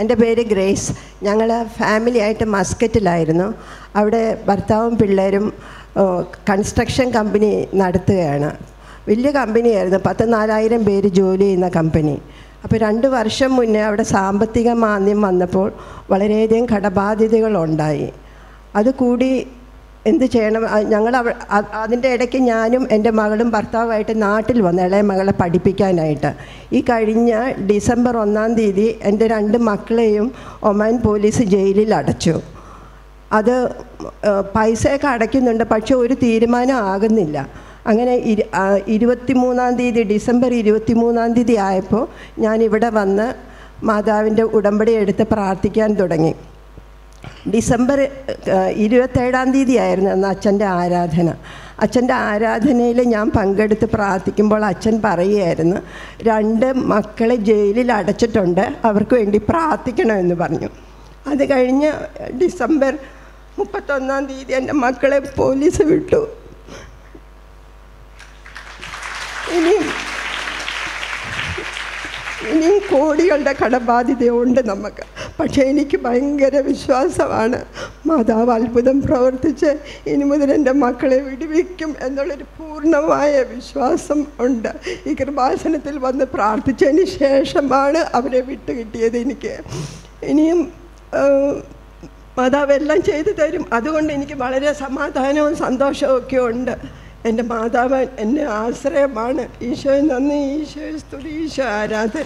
എന്റെ പേര് ഗ്രേസ്. ഞങ്ങൾ ഫാമിലിയായിട്ട് മസ്കറ്റിലായിരുന്നു. അവിടെ ഭർത്താവും പിള്ളേരും കൺസ്ട്രക്ഷൻ കമ്പനി നടത്തുകയാണ്. വലിയ കമ്പനിയായിരുന്നു പത്ത് നാലായിരം പേര് ജോലി ചെയ്യുന്ന കമ്പനി അപ്പോൾ രണ്ട് വർഷം മുന്നേ അവിടെ സാമ്പത്തിക മാന്ദ്യം വന്നപ്പോൾ വളരെയധികം കടബാധ്യതകളുണ്ടായി. അത് കൂടി എന്ത് ചെയ്യണം? ഞങ്ങൾ അതിന്റെ ഇടയ്ക്ക് ഞാനും എന്റെ മകളും ഭർത്താവുമായിട്ട് നാട്ടിൽ വന്നു ഇളയ മകളെ പഠിപ്പിക്കാനായിട്ട്. ഈ കഴിഞ്ഞ ഡിസംബർ ഒന്നാം തീയതി എന്റെ രണ്ട് മക്കളെയും ഒമാൻ പോലീസ് ജയിലിൽ അടച്ചു. അത് പൈസയൊക്കെ അടയ്ക്കുന്നുണ്ട് പക്ഷെ ഒരു തീരുമാനം ആകുന്നില്ല. അങ്ങനെ ഇരു ആ, ഇരുപത്തിമൂന്നാം തീയതി ഡിസംബർ ഇരുപത്തി മൂന്നാം തീയതി ആയപ്പോൾ ഞാൻ ഇവിടെ വന്ന് മാതാവിന്റെ ഉടമ്പടി എടുത്ത് പ്രാർത്ഥിക്കാൻ തുടങ്ങി. ഡിസംബർ ഇരുപത്തേഴാം തീയതി ആയിരുന്നു അന്ന് അച്ഛന്റെ ആരാധന. അച്ഛന്റെ ആരാധനയിൽ ഞാൻ പങ്കെടുത്ത് പ്രാർത്ഥിക്കുമ്പോൾ അച്ഛൻ പറയുമായിരുന്നു രണ്ട് മക്കളെ ജയിലിൽ അടച്ചിട്ടുണ്ട് അവർക്ക് വേണ്ടി പ്രാർത്ഥിക്കണമെന്ന് പറഞ്ഞു. അത് കഴിഞ്ഞ് ഡിസംബർ മുപ്പത്തൊന്നാം തീയതി എന്റെ മക്കളെ പോലീസ് വിട്ടു. ഇനി ഇനിയും കോടികളുടെ കടബാധ്യതയുണ്ട് നമുക്ക്. പക്ഷേ എനിക്ക് ഭയങ്കര വിശ്വാസമാണ്. മാതാവ് അത്ഭുതം പ്രവർത്തിച്ച് ഇനി മുതൽ എന്റെ മക്കളെ വിടുവിക്കും എന്നുള്ളൊരു പൂർണമായ വിശ്വാസം ഉണ്ട്. ഈ കൃപാസനത്തിൽ വന്ന് പ്രാർത്ഥിച്ചതിന് ശേഷമാണ് അവരെ വിട്ടു കിട്ടിയത് എനിക്ക്. ഇനിയും മാതാവ് എല്ലാം ചെയ്തു തരും. അതുകൊണ്ട് എനിക്ക് വളരെ സമാധാനവും സന്തോഷവും ഒക്കെ ഉണ്ട്. എന്റെ മാതാവ് എന്റെ ആശ്രയമാണ്. ഈശോയെ നന്ദി. ഈശോയെ സ്തുതി. ഈശോ ആരാധന.